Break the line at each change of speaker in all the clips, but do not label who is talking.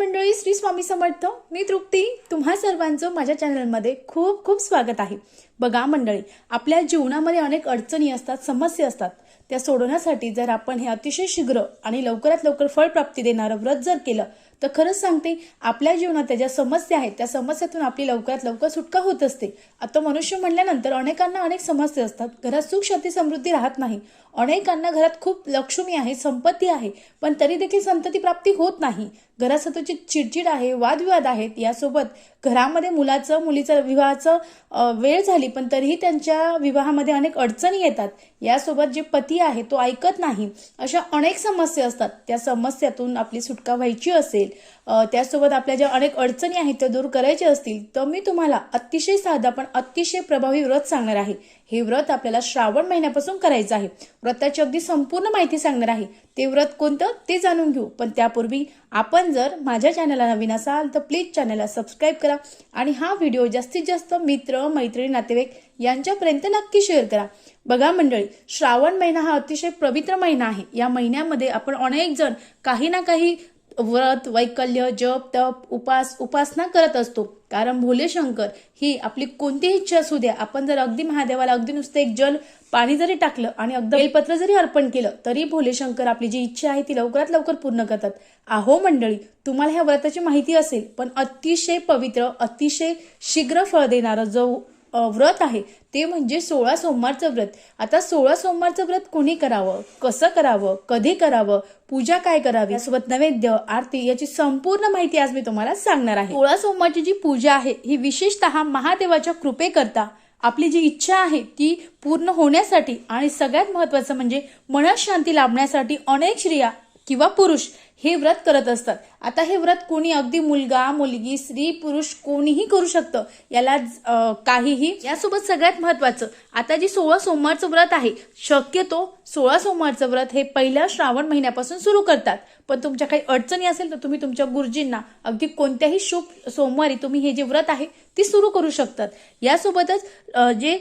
मंडळी श्री स्वामी समर्थ मी तृप्ती. तुम्हा सर्वांचं माझ्या चॅनलमध्ये खूप खूप स्वागत आहे. बघा मंडळी आपल्या जीवनामध्ये अनेक अडचणी असतात समस्या असतात. त्या सोडवण्यासाठी जर आपण हे अतिशय शीघ्र आणि लवकरात लवकर फळप्राप्ती देणारं व्रत जर केलं तर खरंच सांगते आपल्या जीवनात त्या ज्या समस्या आहेत त्या समस्यातून आपली लवकरात लवकर सुटका होत असते. आता मनुष्य म्हणल्यानंतर अनेकांना अनेक समस्या असतात. घरात सुख शांती समृद्धी राहत नाही. अनेकांना घरात खूप लक्ष्मी आहे संपत्ती आहे पण तरी देखील संतती प्राप्ती होत नाही. घरात सततची चिडचिड आहे वादविवाद आहेत. यासोबत घरामध्ये मुलाचं मुलीचं विवाहाचं वेळ झाली पण तरीही त्यांच्या विवाहामध्ये अनेक अडचणी येतात. यासोबत जे पती आहे तो ऐकत नाही. अशा अनेक समस्या असतात. त्या समस्यातून आपली सुटका व्हायची असेल. त्यासोबत आपल्या ज्या अनेक अडचणी आहेत त्या दूर करायच्या असतील तर मी तुम्हाला अतिशय साधा पण अतिशय प्रभावी व्रत सांगणार आहे. हे व्रत आपल्याला श्रावण महिन्यापासून करायचं आहे. व्रताची अगदी संपूर्ण माहिती सांगणार आहे. ते व्रत कोणतं ते जाणून घेऊ. पण त्यापूर्वी आपण जर माझ्या चॅनलला नवीन असाल तर प्लीज चॅनलला सबस्क्राईब करा आणि हा व्हिडिओ जास्तीत जास्त मित्र मैत्रिणी नातेवाईक यांच्यापर्यंत नक्की शेअर करा. बघा मंडळी श्रावण महिना हा अतिशय पवित्र महिना आहे. या महिन्यामध्ये आपण अनेक जण काही ना काही व्रत वैकल्य जप तप उपास उपासना करत असतो. कारण भोले शंकर ही आपली कोणतीही इच्छा असू द्या आपण जर अगदी महादेवाला अगदी नुसतं एक जल पाणी जरी टाकलं आणि अगदी बेलपत्र जरी अर्पण केलं तरी भोले शंकर आपली जी इच्छा आहे ती लवकरात लवकर पूर्ण करतात. आहो मंडळी तुम्हाला ह्या व्रताची माहिती असेल पण अतिशय पवित्र अतिशय शीघ्र फळ देणारं जो व्रत आहे. ते म्हणजे सोळा सोमवारचं व्रत. आता सोळा सोमवारचं व्रत कोणी करावं? कसं करावं? कधी करावं? पूजा काय करावी? सोबत नैवेद्य आरती याची संपूर्ण माहिती आज मी तुम्हाला सांगणार आहे. सोळा सोमवारची जी पूजा आहे ही विशेषतः महादेवाच्या कृपेकरता आपली जी इच्छा आहे ती पूर्ण होण्यासाठी आणि सगळ्यात महत्वाचं म्हणजे मनशांती शांती लाभण्यासाठी अनेक स्त्रिया किंवा पुरुष हे व्रत करत असतात. आता हे व्रत कोणी अगदी मुलगा मुलगी स्त्री पुरुष कोणीही करू शकतं. याला काहीही यासोबत सगळ्यात महत्वाचं आता जी सोळा सोमवारचं व्रत आहे शक्यतो सोळा सोमवारचं व्रत हे पहिल्या श्रावण महिन्यापासून सुरू करतात. पण तुमच्या काही अडचणी असेल तर तुम्ही तुमच्या गुरुजींना अगदी कोणत्याही शुभ सोमवारी तुम्ही हे जे व्रत आहे ती सुरू करू शकतात. यासोबतच जे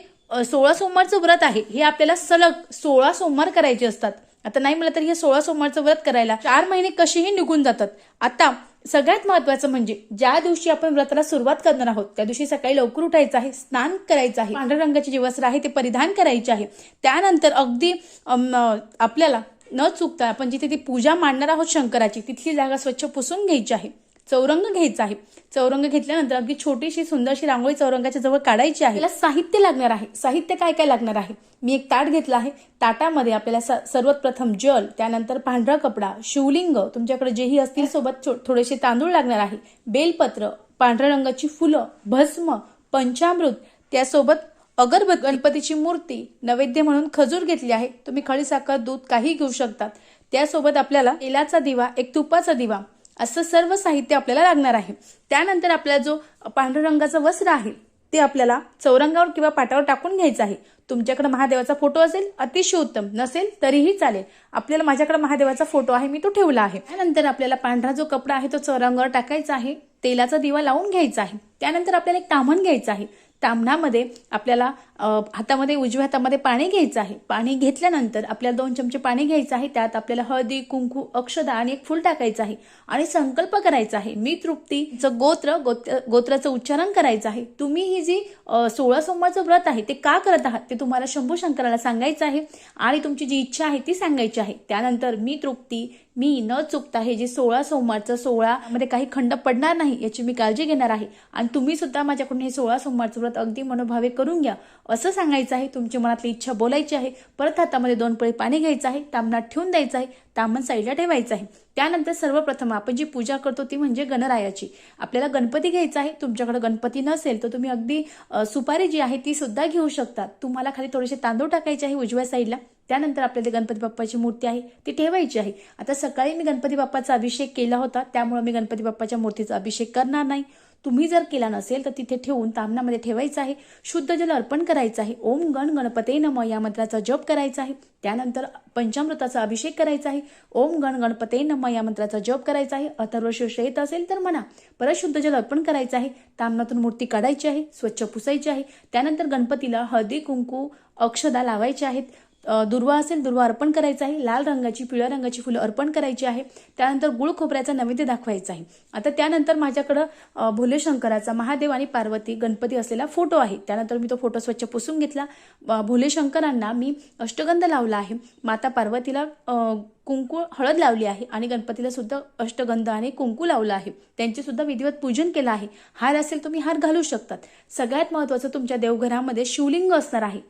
सोळा सोमवारचं व्रत आहे हे आपल्याला सलग सोळा सोमवार करायचे असतात. आता नाही मला तर हे सोळा सोमवारचं व्रत करायला चार महिने कसेही निघून जातात. आता सगळ्यात महत्वाचं म्हणजे ज्या दिवशी आपण व्रताला सुरुवात करणार आहोत त्या दिवशी सकाळी लवकर उठायचं आहे स्नान करायचं आहे पांढऱ्या रंगाचे जे वस्त्र आहे ते परिधान करायचे आहे. त्यानंतर अगदी आपल्याला न चुकता आपण जिथे ती पूजा मांडणार आहोत शंकराची तिथली जागा स्वच्छ पुसून घ्यायची आहे. चौरंग घ्यायचा आहे. चौरंग घेतल्यानंतर अगदी छोटीशी सुंदरशी रांगोळी चौरंगाच्या जवळ काढायची आहे. त्याला साहित्य लागणार आहे. साहित्य काय काय लागणार आहे? मी एक ताट घेतला आहे. ताटामध्ये आपल्याला स- सर्वात प्रथम जल त्यानंतर पांढरा कपडा शिवलिंग तुमच्याकडे जेही असतील सोबत थोडेसे तांदूळ लागणार आहे. बेलपत्र पांढऱ्या रंगाची फुलं भस्म पंचामृत त्यासोबत अगरबत्ती गणपतीची मूर्ती नैवेद्य म्हणून खजूर घेतली आहे. तुम्ही खडीसाखर दूध काही घेऊ शकतात. त्यासोबत आपल्याला तेलाचा दिवा एक तुपाचा दिवा असं सर्व साहित्य आपल्याला लागणार आहे. त्यानंतर आपल्याला जो पांढऱ्या रंगाचं वस्त्र आहे ते आपल्याला चौरंगावर किंवा पाटावर टाकून घ्यायचं आहे. तुमच्याकडे महादेवाचा फोटो असेल अतिशय उत्तम. नसेल तरीही चालेल. आपल्याला माझ्याकडे महादेवाचा फोटो आहे मी तो ठेवला आहे. त्यानंतर आपल्याला पांढरा जो कपडा आहे तो चौरंगावर टाकायचा आहे. तेलाचा दिवा लावून घ्यायचा आहे. त्यानंतर आपल्याला एक ताम्हण घ्यायचं आहे. तामणामध्ये आपल्याला हातामध्ये उजव्या हातामध्ये पाणी घ्यायचं आहे. पाणी घेतल्यानंतर आपल्याला दोन चमचे पाणी घ्यायचं आहे. त्यात आपल्याला हळदी कुंकू अक्षदा आणि एक फुल टाकायचं आहे. आणि संकल्प करायचा आहे. मी तृप्तीचं गोत्र गोत्र गोत्राचं उच्चारण करायचं आहे. तुम्ही ही जी सोळा सोमवारचं व्रत आहे ते का करत आहात? ते तुम्हाला शंभू शंकराला सांगायचं आहे आणि तुमची जी इच्छा आहे ती सांगायची आहे. त्यानंतर मी तृप्ती मी न चुकता हे जे सोळा सोमवारचं सोळा मध्ये काही खंड पडणार नाही याची मी काळजी घेणार आहे. आणि तुम्ही सुद्धा माझ्याकडून हे सोळा सोमवारचं व्रत अगदी मनोभावे करून घ्या. असं सांगायचं आहे तुमची मनातली इच्छा बोलायची आहे परत हातामध्ये दोन पळी पाणी घ्यायचं आहे तामणात ठेवून द्यायचं आहे तामण साईडला ठेवायचं आहे. त्यानंतर सर्वप्रथम आपण जी पूजा करतो ती म्हणजे गणरायाची. आपल्याला गणपती घ्यायचा आहे तुमच्याकडे गणपती नसेल तर तुम्ही अगदी सुपारी जी आहे ती सुद्धा घेऊ शकता तुम्हाला खाली थोडेसे तांदूळ टाकायचे आहे उजव्या साईडला. त्यानंतर आपल्याला गणपती बाप्पाची मूर्ती आहे ती ठेवायची आहे. आता सकाळी मी गणपती बाप्पाचा अभिषेक केला होता त्यामुळे मी गणपती बाप्पाच्या मूर्तीचा अभिषेक करणार नाही. तुम्ही जर केला नसेल तर तिथे ठेवून तामणामध्ये ठेवायचं आहे. शुद्ध जल अर्पण करायचं आहे. ओम गण गणपते नम या मंत्राचा जप करायचा आहे. त्यानंतर पंचामृताचा अभिषेक करायचा आहे. ओम गण गणपते नम या मंत्राचा जप करायचा आहे. अथर्वशीर्ष येत असेल तर म्हणा. परत शुद्ध जल अर्पण करायचं आहे. तामणातून मूर्ती काढायची आहे. स्वच्छ पुसायची आहे. त्यानंतर गणपतीला हळदी कुंकू अक्षदा लावायचे आहेत. दुर्वा असेल दुर्वा अर्पण करायचा आहे. लाल रंगाची पिवळ्या रंगाची फुलं अर्पण करायची आहे. त्यानंतर गुळ खोबऱ्याचा नैवेद्य दाखवायचा आहे. आता त्यानंतर माझ्याकडं भोले शंकराचा महादेव आणि पार्वती गणपती असलेला फोटो आहे. त्यानंतर मी तो फोटो स्वच्छ पुसून घेतला. भोले शंकरांना मी अष्टगंध लावला आहे. माता पार्वतीला कुंकू हळद लावली आहे आणि गणपतीला सुद्धा अष्टगंध आणि कुंकू लावलं आहे. त्यांचे सुद्धा विधिवत पूजन केलं आहे. हार असेल तुम्ही हार घालू शकतात. सगळ्यात महत्त्वाचं तुमच्या देवघरामध्ये शिवलिंग असणार आहे.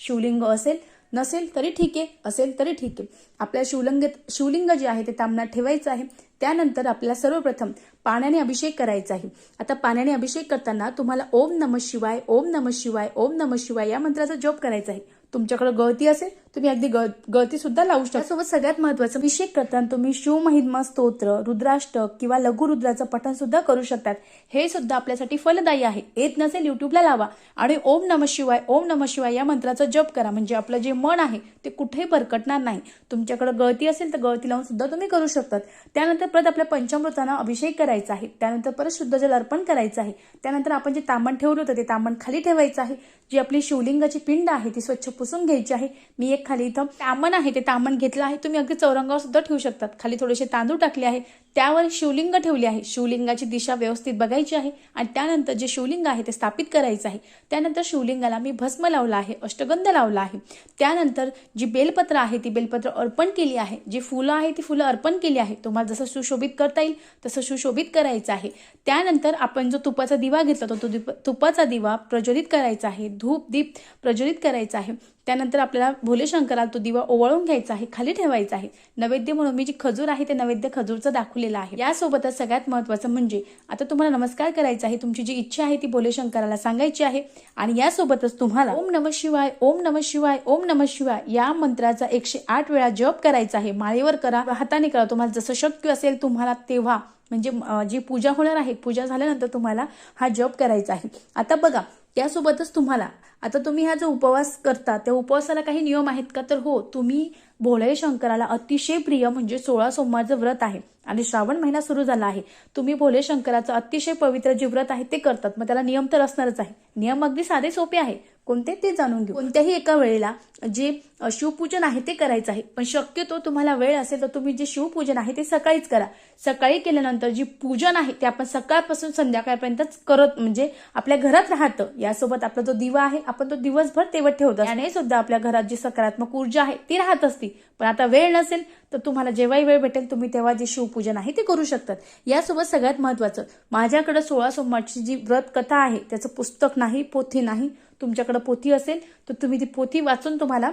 शिवलिंग असेल नसेल तरी ठीक आहे असेल तरी ठीक आहे. आपल्या शिवलिंग शिवलिंग जे आहे ते तांबणात ठेवायचं आहे. त्यानंतर आपल्याला सर्वप्रथम पाण्याने अभिषेक करायचा आहे. आता पाण्याने अभिषेक करताना तुम्हाला ओम नम शिवाय ओम नम शिवाय ओम नम शिवाय या मंत्राचा जप करायचा आहे. तुमच्याकडे गळती असेल तुम्ही अगदी गळ गळती सुद्धा लावू शकता. सोबत सगळ्यात महत्वाचं अभिषेक करताना तुम्ही शिवमहिमा स्तोत्र रुद्राष्टक किंवा लघुरुद्राचं पठण सुद्धा करू शकतात. हे सुद्धा आपल्यासाठी फलदायी आहे. येत नसेल युट्यूबला लावा आणि ओम नम शिवाय ओम नम शिवाय या मंत्राचा जप करा. म्हणजे आपलं जे मन आहे ते कुठेही भरकटणार नाही. तुमच्याकडे गळती असेल तर गळती लावून सुद्धा तुम्ही करू शकतात. त्यानंतर परत आपल्या पंचामृतांना अभिषेक करायचा आहे. त्यानंतर परत शुद्ध जल अर्पण करायचं आहे. त्यानंतर आपण जे तामण ठेवलं होतं ते तामण खाली ठेवायचं आहे. जी आपली शिवलिंगाची पिंड आहे ती स्वच्छ पुसून घ्यायची आहे. मी एक खाली इथं तामण आहे ते तामण घेतलं आहे. तुम्ही अगदी चौरंगावर सुद्धा ठेवू शकतात. खाली थोडेसे तांदूळ टाकले आहे. त्यावर शिवलिंग ठेवले आहे. शिवलिंगाची दिशा व्यवस्थित बघायची आहे आणि त्यानंतर जे शिवलिंग आहे ते स्थापित करायचं आहे. त्यानंतर शिवलिंगाला मी भस्म लावला आहे अष्टगंध लावला आहे. त्यानंतर जी बेलपत्र आहे ती बेलपत्र अर्पण केली आहे. जी फुलं आहे ती फुलं अर्पण केली आहे. तुम्हाला जसं सुशोभित करता येईल तसं सुशोभित करायचं आहे. त्यानंतर आपण जो तुपाचा दिवा घेतला तो तो दीप- तुपाचा दिवा प्रज्वलित करायचा आहे. धूप दीप प्रज्वलित करायचा आहे. त्यानंतर आपल्याला भोले शंकराला तो दिवा ओवाळून घ्यायचा आहे खाली ठेवायचा आहे. नैवेद्य म्हणून मी जी खजूर आहे ते नैवेद्य खजूरचं दाखवलेलं आहे. यासोबतच सगळ्यात महत्वाचं म्हणजे आता तुम्हाला नमस्कार करायचा आहे तुमची जी इच्छा आहे ती भोले शंकराला सांगायची आहे. आणि यासोबतच तुम्हाला ओम नम शिवाय ओम नम शिवाय ओम नम शिवाय या मंत्राचा एकशे आठ वेळा जप करायचा आहे. माळेवर करा हाताने करा. तुम्हाला जसं शक्य असेल तुम्हाला तेव्हा म्हणजे जी पूजा होणार आहे पूजा झाल्यानंतर तुम्हाला हा जप करायचा आहे. आता बघा त्यासोबतच तुम्हाला आता तुम्ही हा जो उपवास करता त्या उपवासाला काही नियम आहेत का? तर हो तुम्ही भोळे शंकराला अतिशय प्रिय म्हणजे सोळा सोमवारचं व्रत आहे. आणि श्रावण महिना सुरू झाला आहे. तुम्ही भोले शंकराचं अतिशय पवित्र जे व्रत आहे ते करतात. मग त्याला नियम तर असणारच आहे. नियम अगदी साधे सोपे आहे. कोणते ते जाणून घेऊ. कोणत्याही एका वेळेला जे शिवपूजन आहे ते करायचं आहे. पण शक्यतो तुम्हाला वेळ असेल तर तुम्ही जे शिवपूजन आहे ते सकाळीच करा. सकाळी केल्यानंतर जी पूजन आहे ते आपण सकाळपासून संध्याकाळपर्यंतच करत म्हणजे आपल्या घरात राहतं. यासोबत आपला जो दिवा आहे आपण तो दिवसभर तेवत ठेवतो आणि सुद्धा आपल्या घरात जी सकारात्मक ऊर्जा आहे ती राहत असती. पण आता वेळ नसेल तर तुम्हाला जेव्हाही वेळ भेटेल तुम्ही तेव्हा जे पूजन आहे ते करू शकतात. यासोबत सगळ्यात महत्वाचं माझ्याकडे सोळा सोमवारची जी व्रत कथा आहे त्याचं पुस्तक नाही पोथी नाही तुमच्याकडं पोथी असेल तर तुम्ही ती पोथी वाचून तुम्हाला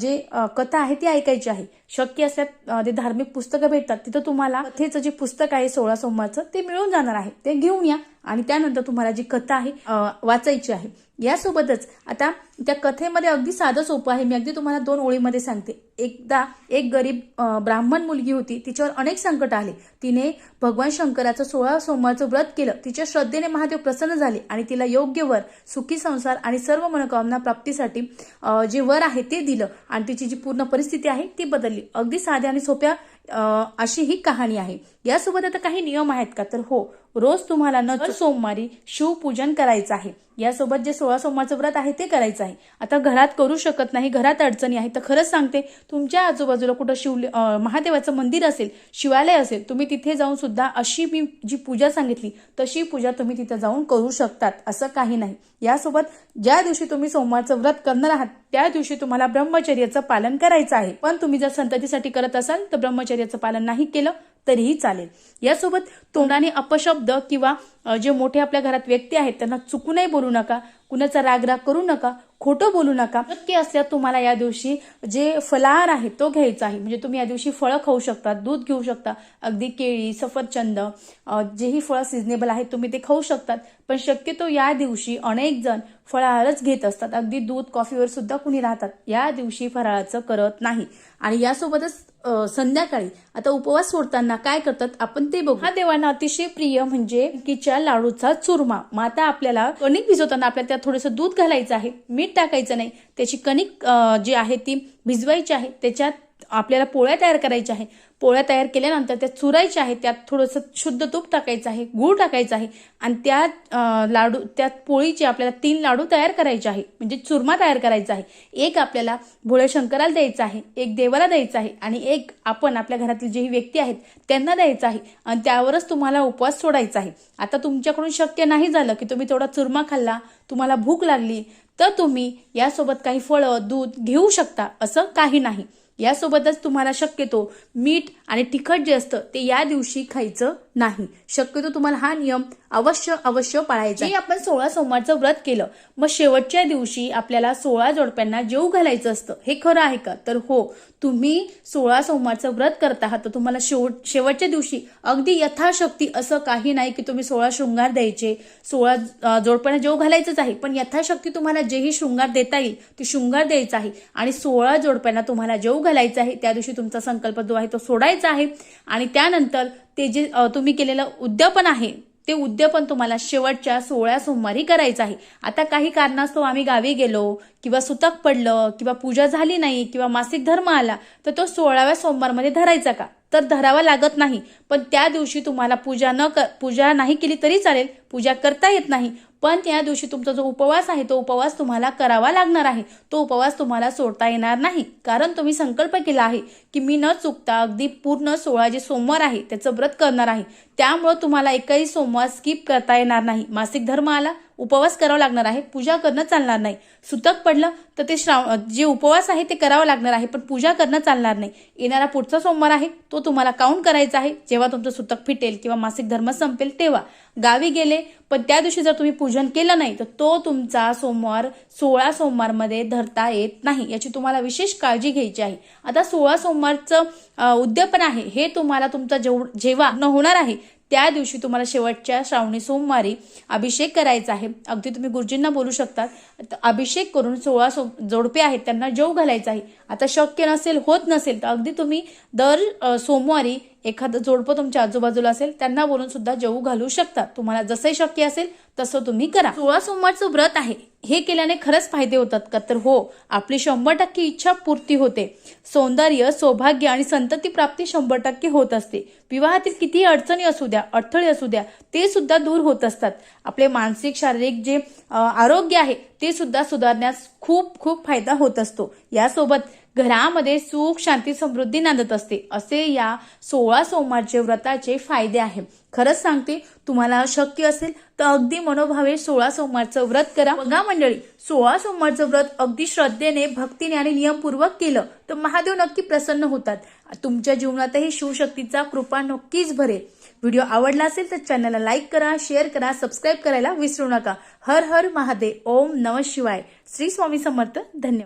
जे कथा आहे ती ऐकायची आहे. शक्य असल्यास जे ते धार्मिक पुस्तकं भेटतात तिथं तुम्हाला कथेचं जे पुस्तक आहे सोळा सोमवारचं ते मिळून जाणार आहे. ते घेऊन या आणि त्यानंतर तुम्हाला जी कथा आहे वाचायची आहे. यासोबतच आता त्या कथेमध्ये अगदी साधं सोपं आहे. मी अगदी तुम्हाला दोन ओळीमध्ये सांगते. एकदा एक गरीब ब्राह्मण मुलगी होती. तिच्यावर अनेक संकट आले. तिने भगवान शंकराचं सोळा सोमवारचं व्रत केलं. तिच्या श्रद्धेने महादेव प्रसन्न झाले आणि तिला योग्य वर सुखी संसार आणि सर्व मनोकामना प्राप्तीसाठी जे वर आहे ते दिलं आणि तिची जी पूर्ण परिस्थिती आहे ती बदलली. अगदी साध्या आणि सोप्या अशी ही कहाणी आहे. यासोबत आता काही नियम आहेत का? तर हो रोज तुम्हाला न सोमवारी शिवपूजन करायचं आहे. यासोबत जे सोळा सोमवारचं व्रत आहे ते करायचं आहे. आता घरात करू शकत नाही घरात अडचणी आहे तर खरंच सांगते तुमच्या आजूबाजूला कुठं शिव महादेवाचं मंदिर असेल शिवालय असेल तुम्ही तिथे जाऊन सुद्धा अशी मी जी पूजा सांगितली तशी पूजा तुम्ही तिथे जाऊन करू शकतात असं काही नाही. यासोबत ज्या दिवशी तुम्ही सोमवारचं व्रत करणार आहात त्या दिवशी तुम्हाला ब्रह्मचर्याचं पालन करायचं आहे. पण तुम्ही जर संततीसाठी करत असाल तर ब्रह्मचर्याचं पालन नाही केलं तरीही चालेल. यासोबत तोंडाने अपशब्द किंवा जे मोठे आपल्या घरात व्यक्ती आहेत त्यांना चुकूनही बोलू नका कुणाचा रागराग करू नका खोटं बोलू नका. शक्य असल्यास तुम्हाला या दिवशी जे फलाहार आहे तो घ्यायचा आहे. म्हणजे तुम्ही या दिवशी फळं खाऊ शकता दूध घेऊ शकता अगदी केळी सफरचंद जेही फळं सिजनेबल आहेत तुम्ही ते खाऊ शकतात. पण शक्यतो या दिवशी अनेक जण फळाहारच घेत असतात. अगदी दूध कॉफीवर सुद्धा कुणी राहतात. या दिवशी फराळाचं करत नाही. आणि यासोबतच संध्याकाळी आता उपवास सोडताना काय करतात आपण ते बघू. हा देवांना अतिशय प्रिय म्हणजे किच्या लाडूचा चुरमा. मग आता आपल्याला कणिक भिजवताना आपल्याला त्यात थोडंसं दूध घालायचं आहे. मीठ टाकायचं नाही. त्याची कणिक जी आहे ती भिजवायची आहे. त्याच्यात आपल्याला पोळ्या तयार करायच्या आहे. पोळ्या तयार केल्यानंतर त्या चुरायच्या आहेत त्यात थोडंसं शुद्ध तूप टाकायचं आहे गूळ टाकायचं आहे आणि त्या लाडू त्या पोळीचे आपल्याला तीन लाडू तयार करायचे आहे. म्हणजे चुरमा तयार करायचा आहे. एक आपल्याला भोळे शंकराला द्यायचा आहे एक देवाला द्यायचा आहे आणि एक आपण आपल्या घरातील जे व्यक्ती आहेत त्यांना द्यायचं आहे आणि त्यावरच तुम्हाला उपवास सोडायचा आहे. आता तुमच्याकडून शक्य नाही झालं की तुम्ही तेवढा चुरमा खाल्ला तुम्हाला भूक लागली तर तुम्ही यासोबत काही फळं दूध घेऊ शकता असं काही नाही. यासोबतच तुम्हाला शक्यतो मीठ आणि तिखट जे असतं ते या दिवशी खायचं नाही. शक्यतो तुम्हाला हा नियम अवश्य अवश्य पाळायचा आपण सोळा सोमवारचं व्रत केलं मग शेवटच्या दिवशी आपल्याला सोळा जोडप्यांना जेव घालायचं असतं. हे खरं आहे का? तर हो. तुम्ही सोळा सोमवारचं व्रत करत आहात तर तुम्हाला शेवट शेवटच्या दिवशी अगदी यथाशक्ती असं काही नाही की तुम्ही सोळा शृंगार द्यायचे सोळा जोडप्यांना जेव घालायचंच आहे. पण यथाशक्ती तुम्हाला जेही शृंगार देता येईल ते शृंगार द्यायचा आहे. आणि सोळा जोडप्यांना तुम्हाला जेव घालायचं आहे. त्या दिवशी तुमचा संकल्प जो आहे तो सोडायचा आहे. आणि त्यानंतर ते जे तुम्ही केलेलं उद्यापन आहे ते उद्यापन तुम्हाला शेवटच्या सोळा सोमवारी करायचं आहे. आता काही कारणास्तव आम्ही गावी गेलो किंवा सुतक पडलं किंवा पूजा झाली नाही किंवा मासिक धर्म आला तर तो सोळाव्या सोमवारमध्ये धरायचा का? तर धरावा लागत नाही. पण त्या दिवशी तुम्हाला पूजा न कर पूजा नाही केली तरी चालेल पूजा करता येत नाही. पण त्या दिवशी तुमचा जो उपवास आहे तो उपवास तुम्हाला करावा लागणार आहे. तो उपवास तुम्हाला सोडता येणार नाही. कारण तुम्ही संकल्प केला आहे की मी न चुकता अगदी पूर्ण सोळा जे सोमवार आहे त्याचं व्रत करणार आहे. त्यामुळं तुम्हाला एकही सोमवार स्किप करता येणार नाही. मासिक धर्म आला उपवास करावा लागणार आहे पूजा करणं चालणार नाही. सुतक पडलं तर ते श्राव जे उपवास आहे ते करावं लागणार आहे पण पूजा करणं चालणार नाही. येणारा पुढचा सोमवार आहे तो तुम्हाला काउंट करायचा आहे. जेव्हा तुमचं सुतक फिटेल किंवा मासिक धर्म संपेल तेव्हा. गावी गेले पण त्या दिवशी जर तुम्ही पूजन केलं नाही तर तो तुमचा सोमवार सोळा सोमवारमध्ये धरता येत नाही. याची तुम्हाला विशेष काळजी घ्यायची आहे. आता सोळा सोमवारचं उद्यापन आहे. हे तुम्हाला तुमचा जेव जेव्हा न होणार आहे त्या दिवशी तुम्हाला शेवटच्या श्रावणी सोमवारी अभिषेक करायचा आहे. अगदी तुम्ही गुरुजींना बोलू शकता. अभिषेक करून सोळा सो जोडपे आहेत त्यांना जेव घालायचा आहे. आता शक्य नसेल होत नसेल तर अगदी तुम्ही दर सोमवारी एखादं जोडपं तुमच्या आजूबाजूला असेल त्यांना बोलून सुद्धा जेवू घालू शकता. तुम्हाला जसंही शक्य असेल तसं तुम्ही करा. सोळा सोमवारचं व्रत आहे. हे केल्याने खरंच फायदे होतात का? तर हो आपली शंभर टक्के इच्छा पूर्ती होते. सौंदर्य सौभाग्य आणि संतती प्राप्ती शंभर टक्के होत असते. विवाहातील कितीही अडचणी असू द्या अडथळे असू द्या ते सुद्धा दूर होत असतात. आपले मानसिक शारीरिक जे आरोग्य आहे ते सुद्धा सुधारण्यास खूप खूप फायदा होत असतो. यासोबत घरामध्ये सुख शांती समृद्धी नांदत असते. असे या सोळा सोमवारचे व्रताचे फायदे आहे. खरंच सांगते तुम्हाला शक्य असेल तर अगदी मनोभावे सोळा सोमवारचं व्रत करा. बघा मंडळी सोळा सोमवारचं व्रत अगदी श्रद्धेने भक्तीने आणि नियमपूर्वक केलं तर महादेव नक्की प्रसन्न होतात. तुमच्या जीवनातही शिवशक्तीचा कृपा नक्कीच भरेल. व्हिडिओ आवडला असेल तर चॅनलला लाईक करा शेअर करा सबस्क्राईब करायला विसरू नका. हर हर महादेव. ओम नम शिवाय. श्री स्वामी समर्थ. धन्यवाद.